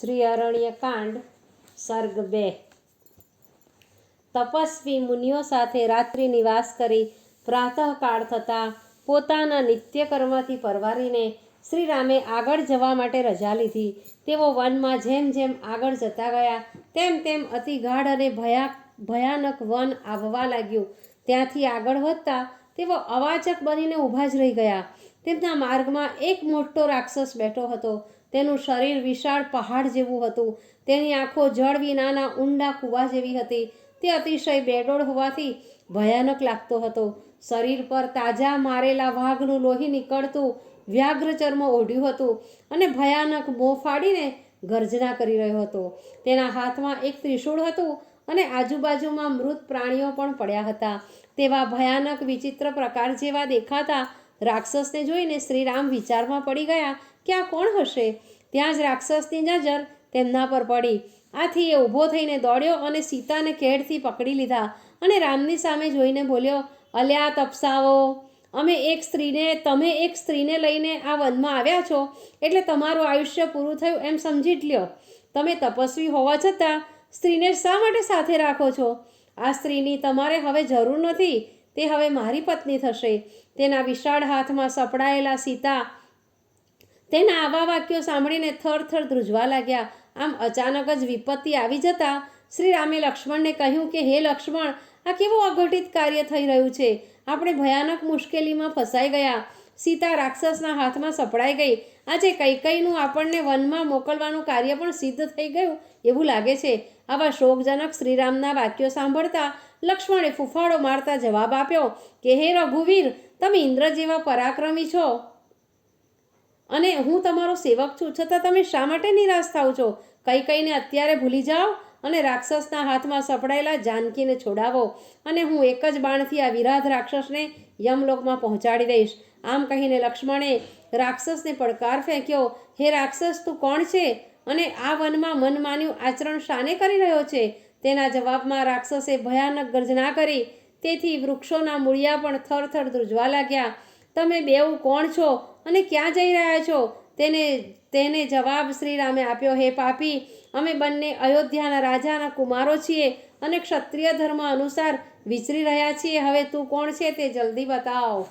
શ્રી અરણ્યકાંડ સર્ગ બે. તપસ્વી મુનિઓ સાથે રાત્રિ નિવાસ કરી પ્રાતઃકાળ થતાં પોતાના નિત્યકર્મથી પરવારીને શ્રી રામે આગળ જવા માટે રજા લીધી. તેઓ વનમાં જેમ જેમ આગળ જતા ગયા, તેમ તેમ અતિ ગાઢ અને ભયા, ભયાનક વન આવવા લાગ્યું. ત્યાંથી આગળ વધતા તેઓ અવાચક બનીને ઊભા જ રહી ગયા. તેમના માર્ગમાં એક મોટો રાક્ષસ બેઠો હતો. તેનું શરીર વિશાળ પહાડ જેવું હતું. તેની આંખો જળ વિનાના ઊંડા કૂવા જેવી હતી. તે અતિશય બેડોળ હોવાથી ભયાનક લાગતો હતો. શરીર પર તાજા મારેલા વાઘનું લોહી નીકળતું વ્યાઘ્ર ચર્મ ઓઢ્યું હતું અને ભયાનક મોં ફાડીને ગર્જના કરી રહ્યો હતો. તેના હાથમાં એક ત્રિશૂળ હતું અને આજુબાજુમાં મૃત પ્રાણીઓ પણ પડ્યા હતા. તેવા ભયાનક વિચિત્ર પ્રકાર જેવા દેખાતા રાક્ષસને જોઈને શ્રીરામ વિચારમાં પડી ગયા કે આ કોણ હશે? ત્યાં જ રાક્ષસની નજર તેમના પર પડી. આથી એ ઊભો થઈને દોડ્યો અને સીતાને કેડથી પકડી લીધા અને રામની સામે જોઈને બોલ્યો, અલ્યા તપસાવો, અમે એક સ્ત્રીને, તમે એક સ્ત્રીને લઈને આ વનમાં આવ્યા છો, એટલે તમારું આયુષ્ય પૂરું થયું એમ સમજી જ લ્યો. તમે તપસ્વી હોવા છતાં સ્ત્રીને શા માટે સાથે રાખો છો? આ સ્ત્રીની તમારે હવે જરૂર નથી. તે હવે મારી પત્ની થશે. તેના વિશાળ હાથમાં સપડાયેલા સીતા તેના આવા વાક્યો સાંભળીને થર થર ધ્રુજવા લાગ્યા. આમ અચાનક જ વિપત્તિ આવી જતા શ્રી રામે લક્ષ્મણને કહ્યું કે, હે લક્ષ્મણ, આ કેવું અઘટિત કાર્ય થઈ રહ્યું છે? આપણે ભયાનક મુશ્કેલીમાં ફસાઈ ગયા. સીતા રાક્ષસના હાથમાં સપડાઈ ગઈ. આજે કૈકઈનું આપણને વનમાં મોકલવાનું કાર્ય પણ સિદ્ધ થઈ ગયું એવું લાગે છે. આવા શોકજનક શ્રીરામના વાક્યો સાંભળતા લક્ષ્મણે ફૂફાડો મારતા જવાબ આપ્યો કે, હે રઘુવીર, તમે ઇન્દ્ર જેવા પરાક્રમી છો. અને હું તમારો સેવક છું, છતાં તમે શા માટે નિરાશ થાવ છો? કઈ કઈને અત્યારે ભૂલી જાઓ અને રાક્ષસના હાથમાં સપડાયેલા જાનકીને છોડાવો અને હું એક જ બાણથી આ વિરાધ રાક્ષસને યમલોકમાં પહોંચાડી દઈશ. આમ કહીને લક્ષ્મણે રાક્ષસને પડકાર ફેંક્યો. હે રાક્ષસ, તું કોણ છે? અને આ વનમાં મનમાન્યું આચરણ શાને કરી રહ્યો છે? તેના જવાબમાં રાક્ષસે ભયાનક ગર્જના કરી. તેથી વૃક્ષોના મૂળિયા પણ થરથર ધ્રુજવા લાગ્યા. તમે બેઉ કોણ છો અને ક્યાં જઈ રહ્યા છો? તેને તેને જવાબ શ્રીરામે આપ્યો, હે પાપી, અમે બંને અયોધ્યાના રાજાના કુમારો છીએ અને ક્ષત્રિય ધર્મ અનુસાર વિચરી રહ્યા છીએ. હવે તું કોણ છે તે જલ્દી બતાવ.